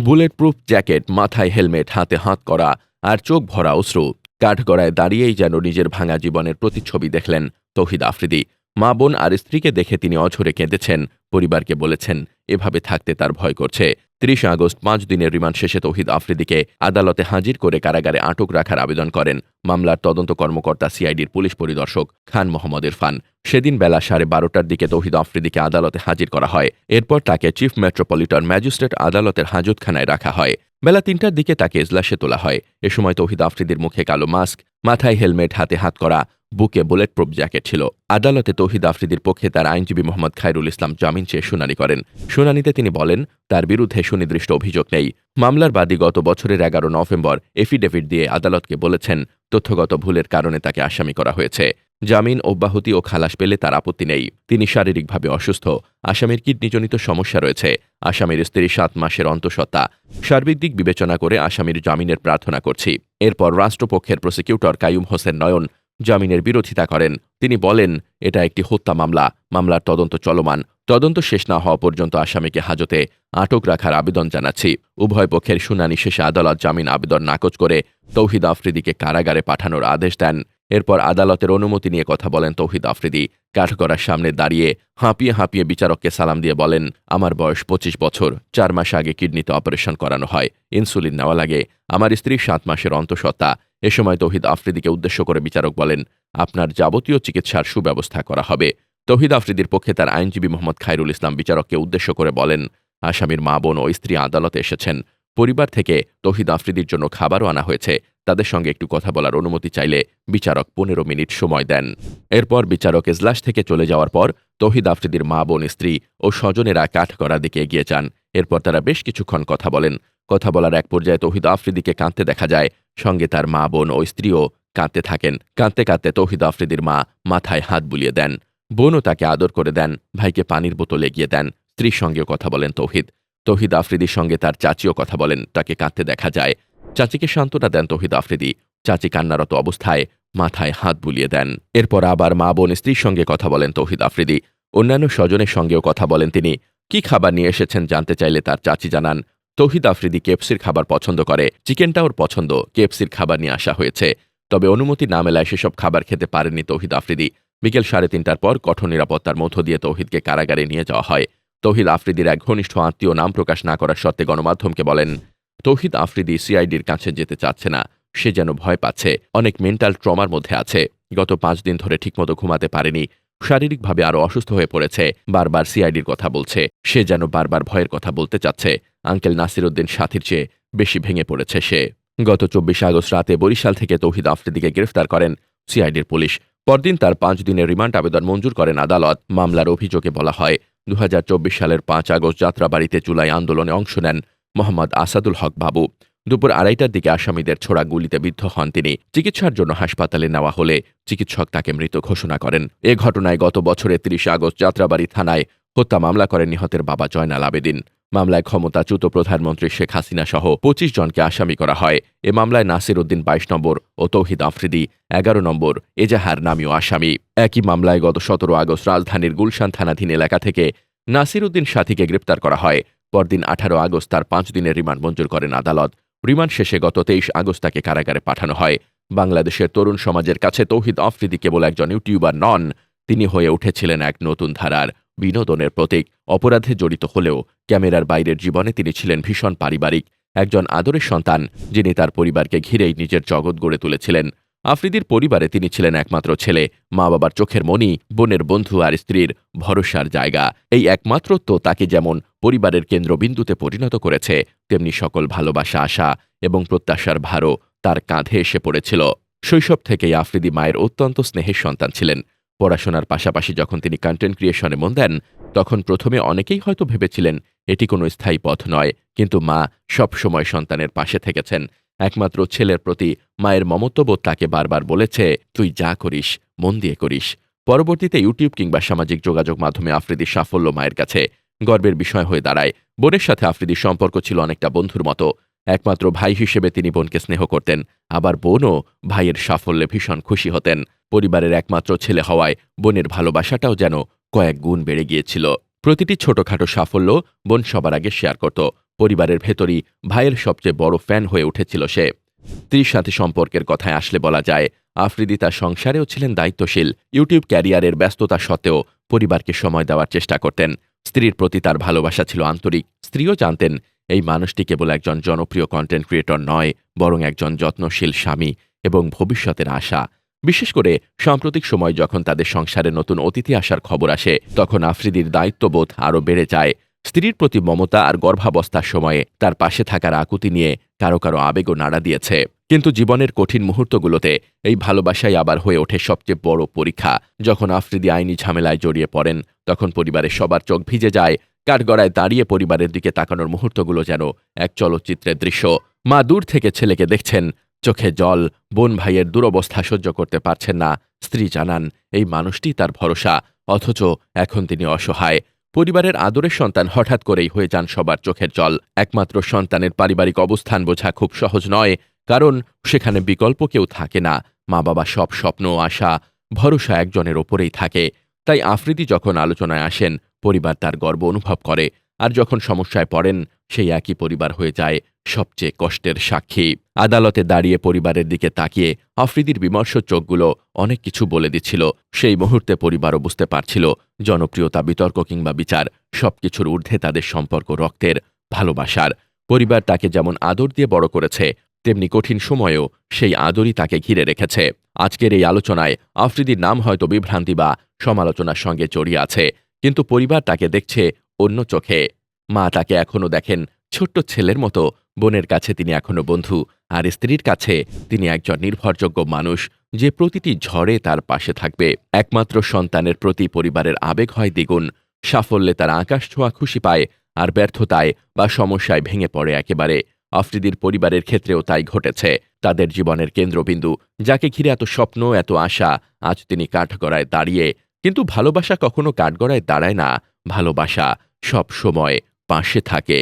Bullet proof jacket মাথায় helmet হাতে হাত করা আর চোখ ভরা অশ্রু। কাঠগড়ায় দাঁড়িয়েই যেন নিজের ভাঙা জীবনের প্রতিচ্ছবি দেখলেন তৌহিদ আফ্রিদি। মা বোন আর স্ত্রীকে দেখে তিনি অঝরে কেঁদেছেন, পরিবারকে বলেছেন, এভাবে থাকতে তার ভয় করছে। তিরিশে আগস্ট পাঁচ দিনের রিমান্ড শেষে তৌহিদ আফ্রিদিকে আদালতে হাজির করে কারাগারে আটক রাখার আবেদন করেন মামলার তদন্ত কর্মকর্তা সিআইডির পুলিশ পরিদর্শক খান মোহাম্মদ ইরফান সেদিন বেলা সাড়ে বারোটার দিকে তৌহিদ আফ্রিদিকে আদালতে হাজির করা হয়। এরপর তাকে চিফ মেট্রোপলিটন ম্যাজিস্ট্রেট আদালতের হাজতখানায় রাখা হয়। বেলা তিনটার দিকে তাকে এজলাসে তোলা হয়। এ সময় তৌহিদ আফ্রিদির মুখে কালো মাস্ক, মাথায় হেলমেট, হাতে হাত করা বুকে বুলেট প্রুফ জ্যাকেট ছিল। আদালতে তৌহিদ আফ্রিদির পক্ষে তার আইনজীবী মোহাম্মদ খায়রুল ইসলাম জামিন চেয়ে শুনানি করেন। শুনানিতে তিনি বলেন, তার বিরুদ্ধে সুনির্দিষ্ট অভিযোগ নেই। মামলার বাদী গত বছরের এগারো নভেম্বর এফিডেভিট দিয়ে আদালতকে বলেছেন, তথ্যগত ভুলের কারণে তাকে আসামি করা হয়েছে। জামিন অব্যাহতি ও খালাস পেলে তার আপত্তি নেই। তিনি শারীরিকভাবে অসুস্থ। আসামির কিডনিজনিত সমস্যা রয়েছে। আসামির স্ত্রী সাত মাসের অন্তঃসত্ত্বা। সার্বিক দিক বিবেচনা করে আসামির জামিনের প্রার্থনা করছি। এরপর রাষ্ট্রপক্ষের প্রসিকিউটর কায়ুম হোসেন নয়ন জামিনের বিরোধিতা করেন। তিনি বলেন, এটা একটি হত্যা মামলা। মামলার তদন্ত চলমান। তদন্ত শেষ না হওয়া পর্যন্ত আসামিকে হাজতে আটক রাখার আবেদন জানাচ্ছি। উভয় পক্ষের শুনানি শেষে আদালত জামিন আবেদন নাকচ করে তৌহিদ আফ্রিদিকে কারাগারে পাঠানোর আদেশ দেন। এরপর আদালতের অনুমতি নিয়ে কথা বলেন তৌহিদ আফ্রিদি। কাঠগড়ার সামনে দাঁড়িয়ে হাঁপিয়ে হাঁপিয়ে বিচারককে সালাম দিয়ে বলেন, আমার বয়স পঁচিশ বছর। চার মাস আগে কিডনিতে অপারেশন করানো হয়। ইনসুলিন নেওয়া লাগে। আমার স্ত্রী সাত মাসের অন্তঃসত্ত্বা। এ সময় তৌহিদ আফ্রিদিকে উদ্দেশ্য করে বিচারক বলেন, আপনার যাবতীয় চিকিৎসার সুব্যবস্থা করা হবে। তৌহিদ আফ্রিদির পক্ষে তার আইনজীবী মোহাম্মদ খায়রুল ইসলাম বিচারককে উদ্দেশ্য করে বলেন, আসামির মা, বোন ও স্ত্রী আদালতে এসেছেন। পরিবার থেকে তৌহিদ আফ্রিদির জন্য খাবারও আনা হয়েছে। তাদের সঙ্গে একটু কথা বলার অনুমতি চাইলে বিচারক পনেরো মিনিট সময় দেন। এরপর বিচারক এজলাস থেকে চলে যাওয়ার পর তৌহিদ আফ্রিদির মা, বোন, স্ত্রী ও স্বজনেরা কাঠগড়ার দিকে এগিয়ে যান। এরপর তারা বেশ কিছুক্ষণ কথা বলেন। কথা বলার এক পর্যায়ে তৌহিদ আফ্রিদিকে কাঁদতে দেখা যায় সঙ্গে তার মা বোন ও স্ত্রীও কাঁদতে থাকেন। কাঁদতে কাঁদতে তৌহিদ আফ্রিদির মা মাথায় হাত বুলিয়ে দেন। বোনও তাকে আদর করে দেন, ভাইকে পানির বোতল এগিয়ে দেন, স্ত্রীর সঙ্গেও কথা বলেন তৌহিদ। তৌহিদ আফ্রিদির সঙ্গে তার চাচিও কথা বলেন, তাকে কাঁদতে দেখা যায়। চাচিকে সান্ত্বনা দেন তৌহিদ আফ্রিদি। চাচি কান্নারত অবস্থায় মাথায় হাত বুলিয়ে দেন। এরপর আবার মা বোন স্ত্রীর সঙ্গে কথা বলেন তৌহিদ আফ্রিদি। অন্যান্য স্বজনের সঙ্গেও কথা বলেন তিনি। কি খাবার নিয়ে এসেছেন জানতে চাইলে তার চাচি জানান তৌহিদ আফ্রিদি কেএফসির খাবার পছন্দ করে। চিকেনটা ওর পছন্দ, কেএফসির খাবার নিয়ে আসা হয়েছে। তবে অনুমতি না মেলায় সেসব খাবার খেতে পারেনি তৌহিদ আফ্রিদি। বিকেল সাড়ে তিনটার পর কঠোর নিরাপত্তার মধ্য দিয়ে তৌহিদকে কারাগারে নিয়ে যাওয়া হয়। তৌহিদ আফ্রিদির এক ঘনিষ্ঠ আত্মীয় নাম প্রকাশ না করার সত্ত্বে গণমাধ্যমকে বলেন, তৌহিদ আফ্রিদি সিআইডির কাছে যেতে চাচ্ছে না। সে যেন ভয় পাচ্ছে। অনেক মেন্টাল ট্রমার মধ্যে আছে। গত পাঁচ দিন ধরে ঠিকমতো ঘুমাতে পারেনি। শারীরিকভাবে আরও অসুস্থ হয়ে পড়েছে। বারবার সিআইডির কথা বলছে। সে যেন বারবার ভয়ের কথা বলতে চাচ্ছে। আঙ্কেল নাসিরউদ্দিন সাথীর চেয়ে বেশি ভেঙে পড়েছে সে। গত চব্বিশে আগস্ট রাতে বরিশাল থেকে তৌহিদ আফ্রিদিকে গ্রেফতার করেন সিআইডির পুলিশ। পরদিন তার পাঁচ দিনের রিমান্ড আবেদন মঞ্জুর করেন আদালত। মামলার অভিযোগে বলা হয় দু হাজার চব্বিশ সালের পাঁচ আগস্ট যাত্রাবাড়িতে চুলাই আন্দোলনে অংশ নেন মোহাম্মদ আসাদুল হক বাবু। দুপুর আড়াইটার দিকে আসামিদের ছোড়া গুলিতে বিদ্ধ হন তিনি। চিকিৎসার জন্য হাসপাতালে নেওয়া হলে চিকিৎসক তাকে মৃত ঘোষণা করেন। এ ঘটনায় গত বছরের তিরিশে আগস্ট যাত্রাবাড়ি থানায় হত্যা মামলা করেন নিহতের বাবা জয়নাল আবেদিন। মামলায় ক্ষমতাচ্যুত প্রধানমন্ত্রী শেখ হাসিনা সহ পঁচিশ জনকে আসামি করা হয়। এ মামলায় নাসির উদ্দিন বাইশ নম্বর ও তৌহিদ আফ্রিদি এগারো নম্বর, এজাহার নামীয় আসামি। একই মামলায় গত সতেরো আগস্ট রাজধানীর গুলশান থানাধীন এলাকা থেকে নাসির উদ্দিন সাথীকে গ্রেপ্তার করা হয়। পরদিন আঠারো আগস্ট তার পাঁচ দিনের রিমান্ড মঞ্জুর করেন আদালত। রিমান্ড শেষে গত তেইশ আগস্ট তাকে কারাগারে পাঠানো হয়। বাংলাদেশের তরুণ সমাজের কাছে তৌহিদ আফ্রিদি কেবল একজন ইউটিউবার নন, তিনি হয়ে উঠেছিলেন এক নতুন ধারার বিনোদনের প্রতীক, অপরাধে জড়িত হলেও ক্যামেরার বাইরের জীবনে তিনি ছিলেন ভীষণ পারিবারিক, একজন আদরের সন্তান যিনি তার পরিবারকে ঘিরেই নিজের জগৎ গড়ে তুলেছিলেন। আফ্রিদির পরিবারে তিনি ছিলেন একমাত্র ছেলে মা বাবার চোখের মণি, বোনের বন্ধু আর স্ত্রীর ভরসার জায়গা। এই একমাত্রত্ব তাকে যেমন পরিবারের কেন্দ্রবিন্দুতে পরিণত করেছে। তেমনি সকল ভালোবাসা, আশা এবং প্রত্যাশার ভারও তার কাঁধে এসে পড়েছিল। শৈশব থেকেই আফ্রিদি মায়ের অত্যন্ত স্নেহের সন্তান ছিলেন। পড়াশোনার পাশাপাশি যখন তিনি কন্টেন্ট ক্রিয়েশনে মন দেন, তখন প্রথমে অনেকেই হয়তো ভেবেছিলেন, এটি কোনো স্থায়ী পথ নয়। কিন্তু মা সবসময় সন্তানের পাশে থেকেছেন। একমাত্র ছেলের প্রতি মায়ের মমত্ববোধ তাকে বারবার বলেছে, তুই যা করিস, মন দিয়ে করিস। পরবর্তীতে ইউটিউব কিংবা সামাজিক যোগাযোগ মাধ্যমে আফ্রিদির সাফল্য মায়ের কাছে গর্বের বিষয় হয়ে দাঁড়ায়। বোনের সাথে আফ্রিদির সম্পর্ক ছিল অনেকটা বন্ধুর মতো। একমাত্র ভাই হিসেবে তিনি বোনকে স্নেহ করতেন, আবার বোনও ভাইয়ের সাফল্যে ভীষণ খুশি হতেন। পরিবারের একমাত্র ছেলে হওয়ায় বোনের ভালোবাসাটাও যেন কয়েক গুণ বেড়ে গিয়েছিল। প্রতিটি ছোটখাটো সাফল্য বোন সবার আগে শেয়ার করত। পরিবারের ভেতরই ভাইয়ের সবচেয়ে বড় ফ্যান হয়ে উঠেছিল সে। স্ত্রীর সাথে সম্পর্কের কথায় আসলে বলা যায়, আফ্রিদি তার সংসারেও ছিলেন দায়িত্বশীল। ইউটিউব ক্যারিয়ারের ব্যস্ততা সত্ত্বেও পরিবারকে সময় দেওয়ার চেষ্টা করতেন। স্ত্রীর প্রতি তার ভালোবাসা ছিল আন্তরিক। স্ত্রীও জানতেন, এই মানুষটি কেবল একজন জনপ্রিয় কন্টেন্ট ক্রিয়েটর নয়, বরং একজন যত্নশীল স্বামী এবং ভবিষ্যতের আশা। বিশেষ করে সাম্প্রতিক সময় যখন তাদের সংসারে নতুন অতিথি আসার খবর আসে, তখন আফ্রিদির দায়িত্ববোধ আরও বেড়ে যায়। স্ত্রীর প্রতি মমতা আর গর্ভাবস্থার সময়ে তার পাশে থাকার আকুতি নিয়ে কারও কারও আবেগও নাড়া দিয়েছে। কিন্তু জীবনের কঠিন মুহূর্তগুলোতে এই ভালোবাসাই আবার হয়ে ওঠে সবচেয়ে বড় পরীক্ষা। যখন আফ্রিদি আইনি ঝামেলায় জড়িয়ে পড়েন, তখন পরিবারের সবার চোখ ভিজে যায়, কাঠগড়ায় দাঁড়িয়ে পরিবারের দিকে তাকানোর মুহূর্তগুলো যেন এক চলচ্চিত্রের দৃশ্য। মা দূর থেকে ছেলেকে দেখছেন, চোখে জল, বোন ভাইয়ের দুরবস্থা সহ্য করতে পারছেন না। স্ত্রী জানান, এই মানুষটি তার ভরসা, অথচ এখন তিনি অসহায়। পরিবারের আদরের সন্তান হঠাৎ করেই হয়ে যান সবার চোখের জল। একমাত্র সন্তানের পারিবারিক অবস্থান বোঝা খুব সহজ নয়, কারণ সেখানে বিকল্প কেউ থাকে না। মা বাবা সব স্বপ্ন আশা, ভরসা একজনের ওপরেই থাকে। তাই আফ্রিদি যখন আলোচনায় আসেন, পরিবার তার গর্ব অনুভব করে। আর যখন সমস্যায় পড়েন, সেই একই পরিবার হয়ে যায় সবচেয়ে কষ্টের সাক্ষী। আদালতে দাঁড়িয়ে পরিবারের দিকে তাকিয়ে আফ্রিদির বিমর্ষ চোখগুলো অনেক কিছু বলে দিচ্ছিল। সেই মুহূর্তে পরিবারও বুঝতে পারছিল, জনপ্রিয়তা, বিতর্ক কিংবা বিচার সবকিছুর ঊর্ধ্বে তাদের সম্পর্ক, রক্তের ভালোবাসার। পরিবার তাকে যেমন আদর দিয়ে বড় করেছে, তেমনি কঠিন সময়েও সেই আদরই তাকে ঘিরে রেখেছে। আজকের এই আলোচনায় আফ্রিদির নাম হয়তো বিভ্রান্তি বা সমালোচনার সঙ্গে জড়িয়ে আছে, কিন্তু পরিবার তাকে দেখছে অন্য চোখে। মা তাকে এখনও দেখেন। ছোট্ট ছেলের মতো। বোনের কাছে তিনি এখনও বন্ধু। আর স্ত্রীর কাছে তিনি একজন নির্ভরযোগ্য মানুষ যে প্রতিটি ঝড়ে তার পাশে থাকবে। একমাত্র সন্তানের প্রতি পরিবারের আবেগ হয় দ্বিগুণ। সাফল্যে তারা আকাশ ছোঁয়া খুশি পায় আর ব্যর্থতায় বা সমস্যায় ভেঙে পড়ে একেবারে। আফ্রিদির পরিবারের ক্ষেত্রেও তাই ঘটেছে। তাদের জীবনের কেন্দ্রবিন্দু, যাকে ঘিরে এত স্বপ্ন, এত আশা, আজ তিনি কাঠগড়ায় দাঁড়িয়ে। কিন্তু ভালোবাসা কখনো কাঠগড়ায় দাঁড়ায় না। ভালোবাসা সব সময় পাশে থাকে।